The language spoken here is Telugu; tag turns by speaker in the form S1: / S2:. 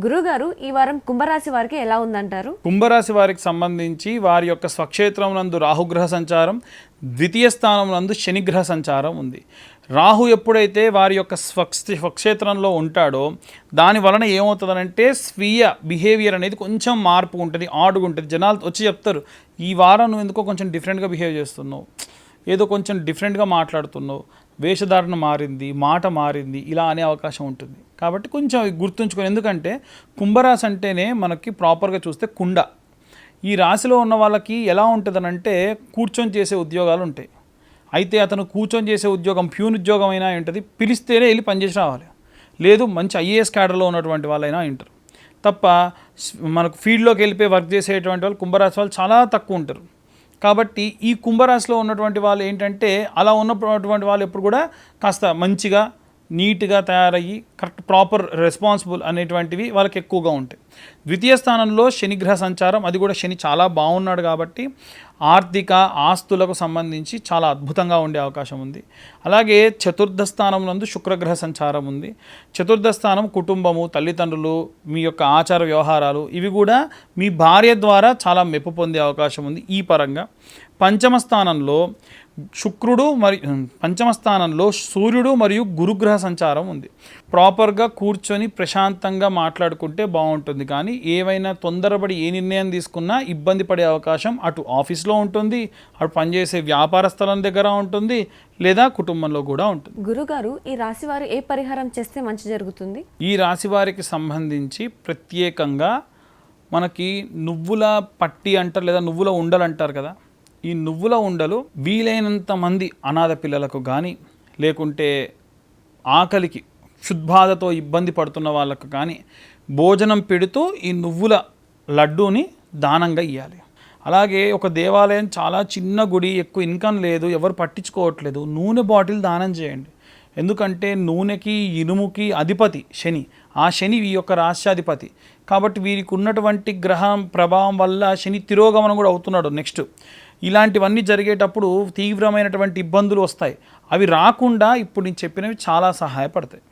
S1: గురుగారు ఈ వారం కుంభరాశి వారికి ఎలా ఉందంటారు?
S2: కుంభరాశి వారికి సంబంధించి వారి యొక్క స్వక్షేత్రం నందు రాహుగ్రహ సంచారం ద్వితీయ స్థానం నందు శనిగ్రహ సంచారం ఉంది. రాహు ఎప్పుడైతే వారి యొక్క స్వక్ష స్వక్షేత్రంలో ఉంటాడో దాని వలన ఏమవుతుందనంటే స్వీయ బిహేవియర్ అనేది కొంచెం మార్పు ఉంటుంది ఆడుగు ఉంటుంది. జనాలు వచ్చి చెప్తారు ఈ వారం నువ్వు ఎందుకో కొంచెం డిఫరెంట్గా బిహేవ్ చేస్తున్నావు? ఏదో కొంచెం డిఫరెంట్గా మాట్లాడుతున్నావు? వేషధారణ మారింది మాట మారింది ఇలా అనే అవకాశం ఉంటుంది. కాబట్టి కొంచెం గుర్తుంచుకొని ఎందుకంటే కుంభరాశి అంటేనే మనకి ప్రాపర్గా చూస్తే కుండ. ఈ రాశిలో ఉన్న వాళ్ళకి ఎలా ఉంటుందనంటే కూర్చొని చేసే ఉద్యోగాలు ఉంటాయి. అయితే అతను కూర్చొని చేసే ఉద్యోగం ప్యూన్ ఉద్యోగం అయినా ఉంటుంది పిలిస్తేనే వెళ్ళి పనిచేసి రావాలి. లేదు మంచి ఐఏఎస్ క్యాడర్లో ఉన్నటువంటి వాళ్ళైనా ఉంటారు. తప్ప మనకు ఫీల్డ్లోకి వెళ్ళిపోయి వర్క్ చేసేటువంటి వాళ్ళు కుంభరాశి వాళ్ళు చాలా తక్కువ ఉంటారు. కాబట్టి ఈ కుంభరాశిలో ఉన్నటువంటి వాళ్ళు ఏంటంటే అలా ఉన్నటువంటి వాళ్ళు ఎప్పుడు కూడా కాస్త మంచిగా నీట్గా తయారయ్యి కరెక్ట్ ప్రాపర్ రెస్పాన్సిబుల్ అనేటువంటివి వాళ్ళకి ఎక్కువగా ఉంటాయి. ద్వితీయ స్థానంలో శనిగ్రహ సంచారం అది కూడా శని చాలా బాగున్నాడు కాబట్టి ఆర్థిక ఆస్తులకు సంబంధించి చాలా అద్భుతంగా ఉండే అవకాశం ఉంది. అలాగే చతుర్థ స్థానంలో శుక్రగ్రహ సంచారం ఉంది. చతుర్థ స్థానం కుటుంబము తల్లిదండ్రులు మీ యొక్క ఆచార వ్యవహారాలు ఇవి కూడా మీ భార్య ద్వారా చాలా మెప్పు పొందే అవకాశం ఉంది ఈ పరంగా. పంచమ స్థానంలో శుక్రుడు మరి పంచమ స్థానంలో సూర్యుడు మరియు గురుగ్రహ సంచారం ఉంది. ప్రాపర్గా కూర్చొని ప్రశాంతంగా మాట్లాడుకుంటే బాగుంటుంది. కానీ ఏవైనా తొందరపడి ఏ నిర్ణయం తీసుకున్నా ఇబ్బంది పడే అవకాశం అటు ఆఫీస్లో ఉంటుంది అటు పనిచేసే వ్యాపార స్థలం దగ్గర ఉంటుంది లేదా కుటుంబంలో కూడా ఉంటుంది.
S1: గురుగారు ఈ రాశి వారు ఏ పరిహారం చేస్తే మంచి జరుగుతుంది?
S2: ఈ రాశి వారికి సంబంధించి ప్రత్యేకంగా మనకి నువ్వుల పట్టి అంటారు లేదా నువ్వుల ఉండలు అంటారు కదా ఈ నువ్వుల ఉండలు వీలైనంత మంది అనాథ పిల్లలకు కానీ లేకుంటే ఆకలికి క్షుద్బాధతో ఇబ్బంది పడుతున్న వాళ్ళకు కానీ భోజనం పెడుతూ ఈ నువ్వుల లడ్డూని దానంగా ఇవ్వాలి అలాగే ఒక దేవాలయం చాలా చిన్న గుడి ఎక్కువ ఇన్కమ్ లేదు ఎవరు పట్టించుకోవట్లేదు. నూనె బాటిల్ దానం చేయండి. ఎందుకంటే నూనెకి ఇనుముకి అధిపతి శని. ఆ శని ఈ యొక్క రాష్ట్రాధిపతి కాబట్టి వీరికి ఉన్నటువంటి గ్రహం ప్రభావం వల్ల శని తిరోగమనం కూడా అవుతున్నాడు నెక్స్ట్. ఇలాంటివన్నీ జరిగేటప్పుడు తీవ్రమైనటువంటి ఇబ్బందులు వస్తాయి. అవి రాకుండా ఇప్పుడు నేను చెప్పినవి చాలా సహాయపడతాయి.